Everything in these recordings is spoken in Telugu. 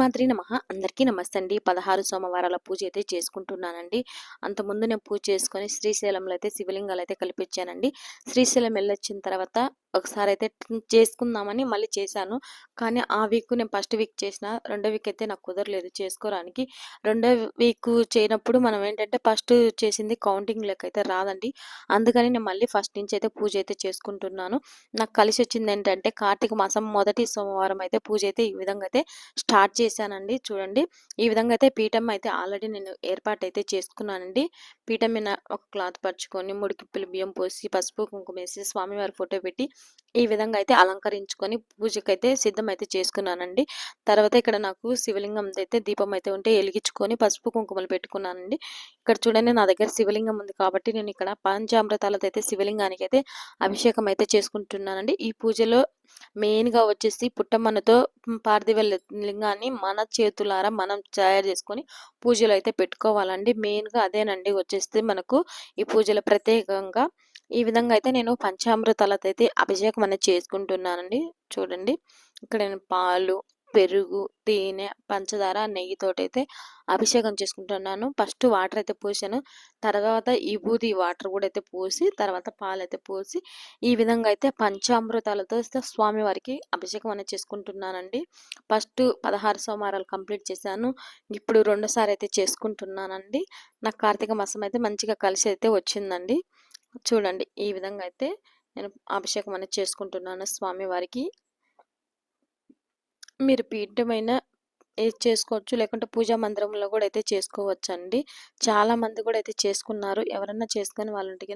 శ్రీమాద్రి నమ. అందరికీ నమస్తే అండి పదహారు సోమవారాల పూజ అయితే చేసుకుంటున్నానండి. అంతకుముందు నేను పూజ చేసుకొని శ్రీశైలంలో అయితే శివలింగాలు అయితే కల్పించానండి. శ్రీశైలం వెళ్ళొచ్చిన తర్వాత ఒకసారి అయితే చేసుకుందామని మళ్ళీ చేశాను. కానీ ఆ వీక్ నేను ఫస్ట్ వీక్ చేసిన రెండో వీక్ అయితే నాకు కుదరలేదు చేసుకోవడానికి. రెండో వీక్ చేయనప్పుడు మనం ఏంటంటే ఫస్ట్ చేసింది కౌంటింగ్ లెక్క అయితే రాదండి. అందుకని నేను మళ్ళీ ఫస్ట్ నుంచి అయితే పూజ అయితే చేసుకుంటున్నాను. నాకు కలిసి వచ్చింది ఏంటంటే కార్తీక మాసం మొదటి సోమవారం అయితే పూజ అయితే ఈ విధంగా అయితే స్టార్ట్ చేశానండి. చూడండి ఈ విధంగా అయితే పీఠం అయితే ఆల్రెడీ నేను ఏర్పాటు అయితే చేసుకున్నానండి. పీఠం మీద ఒక క్లాత్ పరుచుకొని మూడు కిప్పులు బియ్యం పోసి పసుపు కుంకుమ వేసి స్వామివారి ఫోటో పెట్టి ఈ విధంగా అయితే అలంకరించుకొని పూజకైతే సిద్ధం అయితే చేసుకున్నానండి. తర్వాత ఇక్కడ నాకు శివలింగం అయితే దీపం అయితే ఉంటే వెలిగించుకొని పసుపు కుంకుమలు పెట్టుకున్నానండి. ఇక్కడ చూడండి నా దగ్గర శివలింగం ఉంది కాబట్టి నేను ఇక్కడ పంచామృతాలతో అయితే శివలింగానికి అయితే అభిషేకం అయితే చేసుకుంటున్నానండి. ఈ పూజలో మెయిన్గా వచ్చేసి పుట్టమ్మనతో పార్థివ లింగాన్ని మన చేతులారా మనం తయారు చేసుకొని పూజలు అయితే పెట్టుకోవాలండి. మెయిన్గా అదేనండి వచ్చేసి మనకు ఈ పూజలు ప్రత్యేకంగా ఈ విధంగా అయితే నేను పంచామృతాలతో అయితే అభిషేకం అనేది చేసుకుంటున్నానండి. చూడండి ఇక్కడ నేను పాలు పెరుగు తేనె పంచదార నెయ్యితోటైతే అయితే అభిషేకం చేసుకుంటున్నాను. ఫస్ట్ వాటర్ అయితే పోసాను. తర్వాత ఈ బూది వాటర్ కూడా అయితే పోసి తర్వాత పాలు అయితే పోసి ఈ విధంగా అయితే పంచామృతాలతో స్వామివారికి అభిషేకం అనేది చేసుకుంటున్నానండి. ఫస్ట్ పదహారు సోమవారాలు కంప్లీట్ చేశాను. ఇప్పుడు రెండోసారి అయితే చేసుకుంటున్నానండి. నాకు కార్తీక మాసం అయితే మంచిగా కలిసి అయితే వచ్చిందండి. చూడండి ఈ విధంగా అయితే నేను అభిషేకం అనేది చేసుకుంటున్నాను స్వామివారికి. మీరు పీఠమైన ఏది చేసుకోవచ్చు. లేకుంటే పూజా మందిరంలో కూడా అయితే చేసుకోవచ్చు అండి చాలా మంది కూడా అయితే చేసుకున్నారు. ఎవరన్నా చేసుకొని వాళ్ళు ఉంటే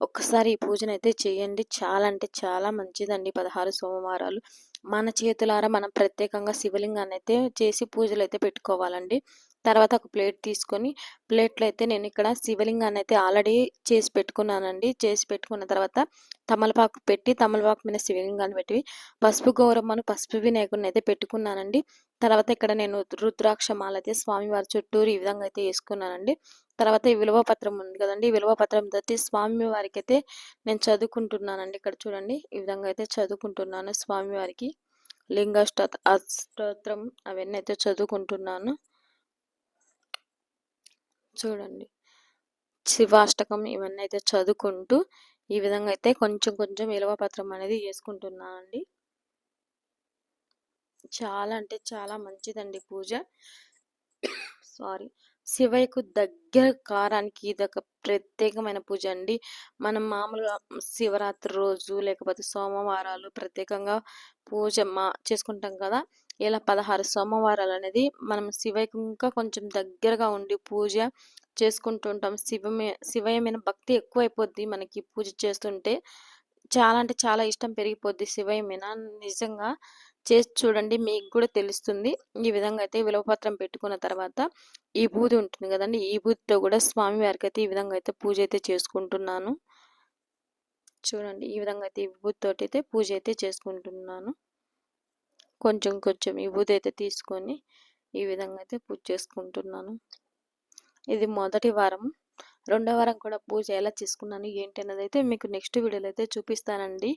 ఒక్కసారి ఈ పూజను అయితే చేయండి. చాలా అంటే చాలా మంచిదండి. పదహారు సోమవారాలు. మన చేతులారా మనం ప్రత్యేకంగా శివలింగాన్ని అయితే చేసి పూజలు అయితే పెట్టుకోవాలండి. తర్వాత ఒక ప్లేట్ తీసుకొని ప్లేట్లో అయితే నేను ఇక్కడ శివలింగాన్ని అయితే ఆల్రెడీ చేసి పెట్టుకున్నానండి. చేసి పెట్టుకున్న తర్వాత తమలపాకు పెట్టి తమలపాకు మీద శివలింగాన్ని పెట్టి పసుపు గౌరమ్మను పసుపు వినాయకుడిని అయితే పెట్టుకున్నానండి. తర్వాత ఇక్కడ నేను రుద్రాక్ష మాల అయితే స్వామివారి చుట్టూరు ఈ విధంగా అయితే వేసుకున్నానండి తర్వాత ఈ విలువ పత్రం ఉంది కదండి ఈ విలువ పత్రం తట్టి స్వామి వారికి అయితే నేను చదువుకుంటున్నానండి. ఇక్కడ చూడండి ఈ విధంగా అయితే చదువుకుంటున్నాను స్వామివారికి. లింగ స్తోత్రం అవన్నీ అయితే చదువుకుంటున్నాను. చూడండి. శివాష్టకం ఇవన్నీ అయితే చదువుకుంటూ ఈ విధంగా అయితే కొంచెం కొంచెం విలువ పత్రం అనేది వేసుకుంటున్నానండి. చాలా అంటే చాలా మంచిదండి పూజ. సారీ. శివయ్యకు దగ్గర కారానికి ఇది ఒక ప్రత్యేకమైన పూజ అండి. మనం మామూలుగా శివరాత్రి రోజు లేకపోతే సోమవారాలు ప్రత్యేకంగా పూజ మా చేసుకుంటాం కదా. ఇలా పదహారు సోమవారాలు అనేది మనం శివయ్యకు ఇంకా కొంచెం దగ్గరగా ఉండి పూజ చేసుకుంటుంటాం శివమే శివయ్య మీద భక్తి ఎక్కువైపోద్ది మనకి పూజ చేస్తుంటే. చాలా అంటే చాలా ఇష్టం పెరిగిపోద్ది శివయ్య మీద నిజంగా చేసి చూడండి మీకు కూడా తెలుస్తుంది. ఈ విధంగా అయితే విలువపత్రం పెట్టుకున్న తర్వాత ఈ బూది ఉంటుంది కదండి ఈ బూదితో కూడా స్వామి వారికి అయితే ఈ విధంగా అయితే పూజ అయితే చేసుకుంటున్నాను. చూడండి ఈ విధంగా అయితే ఈ బూదితోటి అయితే పూజ అయితే చేసుకుంటున్నాను. కొంచెం కొంచెం ఈ బూది అయితే తీసుకొని ఈ విధంగా అయితే పూజ చేసుకుంటున్నాను. ఇది మొదటి వారం. రెండో వారం కూడా పూజ ఎలా చేసుకున్నాను ఏంటి అన్నది అయితే మీకు నెక్స్ట్ వీడియోలో అయితే చూపిస్తానండి.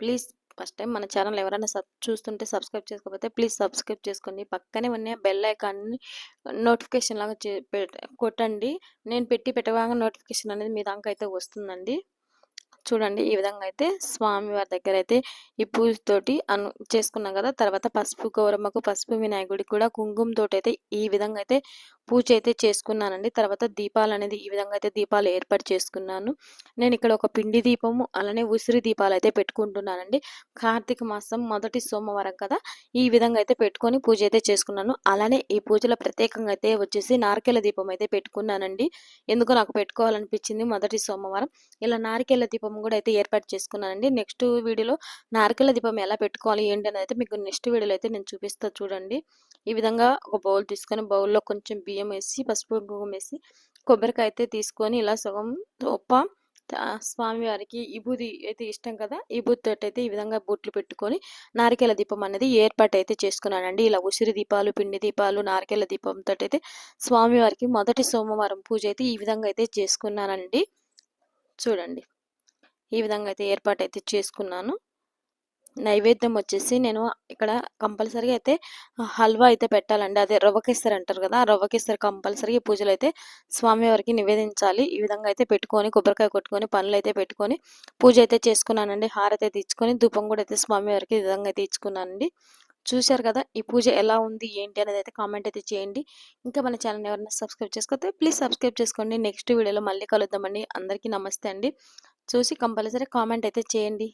ప్లీజ్ ఫస్ట్ టైం మన ఛానల్ ఎవరైనా సబ్ చూస్తుంటే సబ్స్క్రైబ్ చేసుకోకపోతే ప్లీజ్ సబ్స్క్రైబ్ చేసుకోండి. పక్కనే ఉన్న బెల్ ఐకాన్ని నోటిఫికేషన్ లాగా కొట్టండి. నేను పెట్టి పెట్టగానే నోటిఫికేషన్ అనేది మీ దాకా అయితే వస్తుందండి. చూడండి ఈ విధంగా అయితే స్వామివారి దగ్గర అయితే ఈ పూజతోటి అను చేసుకున్నాం కదా. తర్వాత పసుపు గౌరమ్మకు పసుపు వినాయకుడికి కూడా కుంకుమతోటి అయితే ఈ విధంగా అయితే పూజ అయితే చేసుకున్నానండి. తర్వాత దీపాలు అనేది ఈ విధంగా అయితే దీపాలు ఏర్పాటు చేసుకున్నాను. నేను ఇక్కడ ఒక పిండి దీపము అలానే ఉసిరి దీపాలు అయితే పెట్టుకుంటున్నానండి. కార్తీక మాసం మొదటి సోమవారం కదా ఈ విధంగా అయితే పెట్టుకొని పూజ అయితే చేసుకున్నాను. అలానే ఈ పూజలో ప్రత్యేకంగా అయితే వచ్చేసి నారికెల దీపం అయితే పెట్టుకున్నానండి. ఎందుకో నాకు పెట్టుకోవాలనిపించింది మొదటి సోమవారం. ఇలా నారికెల దీపం కూడా అయితే ఏర్పాటు చేసుకున్నానండి. నెక్స్ట్ వీడియోలో నారికల దీపం ఎలా పెట్టుకోవాలి ఏంటి అనేది అయితే మీకు నెక్స్ట్ వీడియోలో అయితే నేను చూపిస్తా చూడండి. ఈ విధంగా ఒక బౌల్ తీసుకొని బౌల్లో కొంచెం బియ్యం వేసి పసుపు కుంకుమ వేసి కొబ్బరికాయ అయితే తీసుకొని ఇలా సగం ఉప్ప స్వామివారికి విభూది అయితే ఇష్టం కదా ఈ తోటి అయితే ఈ విధంగా బొట్లు పెట్టుకొని నారికేల దీపం అనేది ఏర్పాటు అయితే చేసుకున్నానండి. ఇలా ఉసిరి దీపాలు పిండి దీపాలు నారికేల దీపంతో అయితే స్వామివారికి మొదటి సోమవారం పూజ అయితే ఈ విధంగా అయితే చేసుకున్నానండి. చూడండి. ఈ విధంగా అయితే ఏర్పాటు అయితే చేసుకున్నాను. నైవేద్యం వచ్చేసి నేను ఇక్కడ కంపల్సరీగా అయితే హల్వా అయితే పెట్టాలండి. అదే రవ్వకేసరి అంటారు కదా ఆ రవ్వ కంపల్సరీగా ఈ పూజలు అయితే స్వామివారికి నివేదించాలి. ఈ విధంగా అయితే పెట్టుకొని కొబ్బరికాయ కొట్టుకొని పనులు అయితే పెట్టుకొని పూజ అయితే చేసుకున్నానండి. హారతి అయితే ఇచ్చుకొని ధూపం కూడా అయితే స్వామివారికి ఈ విధంగా అయితే ఇచ్చుకున్నానండి. చూశారు కదా ఈ పూజ ఎలా ఉంది ఏంటి అనేది అయితే కామెంట్ అయితే చేయండి. ఇంకా మన ఛానల్ ఎవరైనా సబ్స్క్రైబ్ చేసుకోతే ప్లీజ్ సబ్స్క్రైబ్ చేసుకోండి. నెక్స్ట్ వీడియోలో మళ్ళీ కలుద్దామండి. అందరికీ నమస్తే అండి. చూసి కంపల్సరీ కామెంట్ అయితే చేయండి